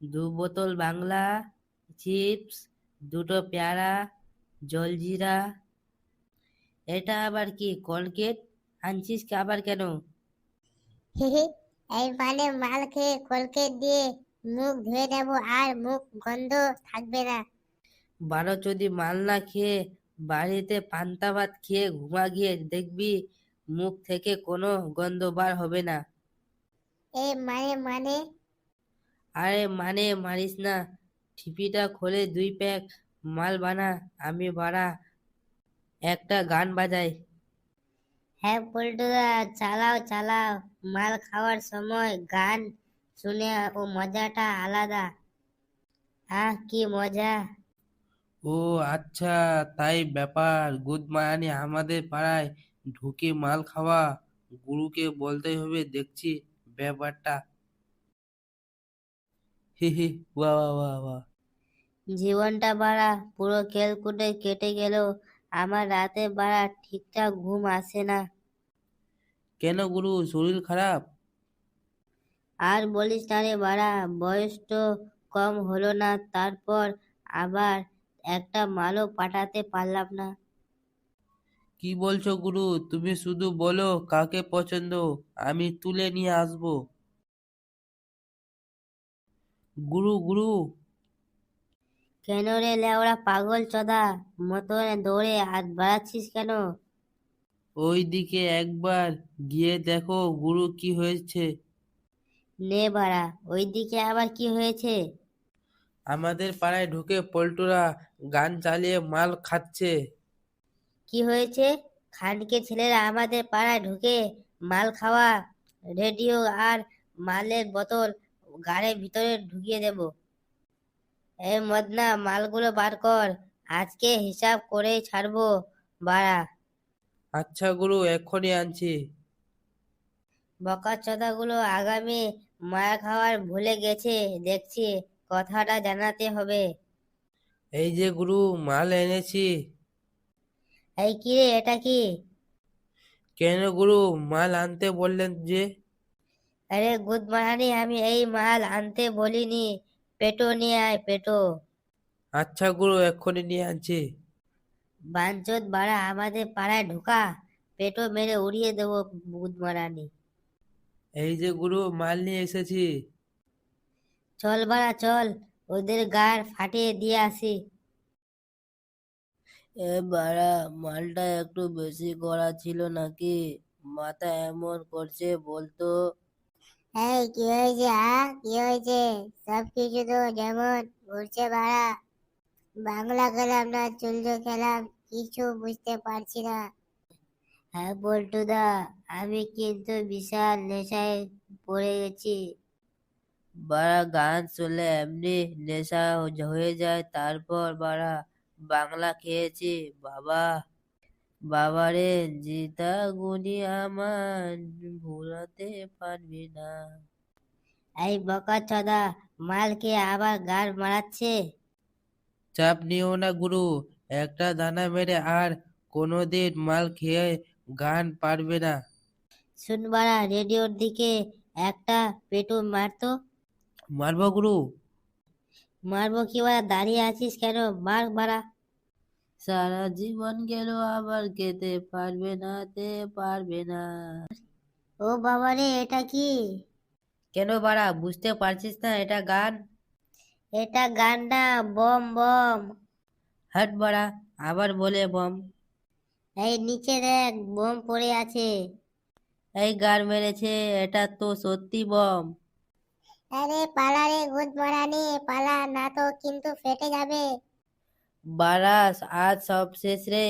দু বোতল বাংলা চিপস দুটো পেয়ারা জলজিরা। এটা আবার কি কলগেট? আনছিস কি আবার কেন? এই মানে মাল খেয়ে কলকেট দিয়ে মুখ ধুয়ে নেব আর মুখ গন্ধ থাকবে না। বারো যদি মাল না খেয়ে বাড়িতে পান্তা ভাত খেয়ে ঘুমা গিয়ে দেখবি মুখ থেকে কোনো গন্ধ বার হবে না। এ মানে মানে আরে মানে মারিস না। ঠিপিটা খোলে দুই প্যাক মাল বানা আমি বাড়া। একটা গান বাজাই। হ্যাঁ পল্টুদা চালাও চালাও। মাল খাওয়ার সময় গান শুনে ও মজাটা আলাদা। আহ কি মজা। ও আচ্ছা তাই ব্যাপার। গুদমারানি আমাদের পাড়ায় ঢুকে মাল খাওয়া। গুরুকে বলতে হবে দেখছি ব্যাপারটা। হি হি ওয়া ওয়া ওয়া ওয়া। জীবনটা বাড়া পুরো খেলকুটে কেটে গেল আমার রাতে বাড়া ঠিকঠাক ঘুম আসে না। কেন গুরু? শরীর খারাপ? আর বলিস না রে বাড়া বয়স তো কম হলো না তারপর আবার একটা মালও পাঠাতে পারলাম না। কি বলছো গুরু? তুমি শুধু বলো কাকে পছন্দ আমি তুলে নিয়ে আসব। গুরু গুরু। কেন রে লেওড়া পাগল চদা? মতন দৌড়ে হাত বাড়াচ্ছিস কেন? ওই দিকে একবার গিয়ে দেখো গুরু কি হয়েছে। নে বাড়া ওইদিকে আবার কি হয়েছে? আমাদের পাড়ায় ঢুকে পল্টুরা গান চালিয়ে মাল খাচ্ছে। কি হয়েছে? খানকে ছেলেরা আমাদের পাড়ায় ঢুকে মাল খাওয়া রেডিও আর মালের বোতল গাড়ির ভিতরে ঢুকিয়ে দেব। এ মদনা মালগুলো বার কর। আজকে হিসাব করে ছাড়বো বাড়া। আচ্ছা গুরু এক্ষুনি আনছি। বকা চোদাগুলো আগামী মায়া খাওয়ার ভুলে গেছে দেখছি কথাটা জানাতে হবে। এই যে গুরু মাল এনেছি। এই কি রে এটা কি? কেন গুরু মাল আনতে বললেন যে? আরে গুড মারানি আমি এই মাল আনতে বলিনি। পেটো নিয়ে আয় পেটো। আচ্ছা গুরু এক্ষুনি নিয়ে আনছি। বাঞ্চত বাড়া আমাদের পাড়ায় ঢোকা পেটো মেরে উড়িয়ে দেবো গুড মারানি। এই যে গুরু মাল নিয়ে এসেছি। চল বাড়া চল ওদের গার ফাটিয়ে দিয়ে আসি। এ বাড়া মালটা একটু বেশি করা ছিল নাকি? মাথা এমন করছে বলতো। এই, কি হয়েছে আ কি হয়েছে? সব কিছু তো যেমন ঘুরছে বাড়া। বাংলা খেলাম না চুলজো খেলাম, কিছু বুঝতে পারছি না। হ্যাঁ বল্টুদা, আমি কিন্তু বিশাল নেশায় পড়ে গেছি। বাড়া, গান শুনলে এমনি নেশা হয়ে যায়, তারপর বাড়া বাংলা খেয়েছি, বাবা। বাবারে জিতা গুনি আমার ভুলাতে পারবি না। এই বকা চদা মালকে আবার গার মারাচ্ছে? চাপ নিও না গুরু একটা দানা মেরে আর কোনোদিন মাল খেয়ে গান পারবে না। শুনবারা রেডিওর দিকে একটা পেটু মারতো? মারবো গুরু। মারবো কি দাঁড়িয়ে আছিস কেন? মার বাড়া সারা জীবন গেল আবার খেতে পারবে না তে পারবে না। ও বাবা রে এটা কি? কেন বাড়া বুঝতে পারছিস না এটা গান? এটা গান না বম বম। হাট বাড়া আবার বলে বম। এই নিচে দেখ বোম পড়ে আছে। এই গান মেরেছে এটা তো সত্যি বম। আরে পালা রে গুদ মারানি পালা না তো কিন্তু ফেটে যাবে। বারাস আজ সব শেষ রে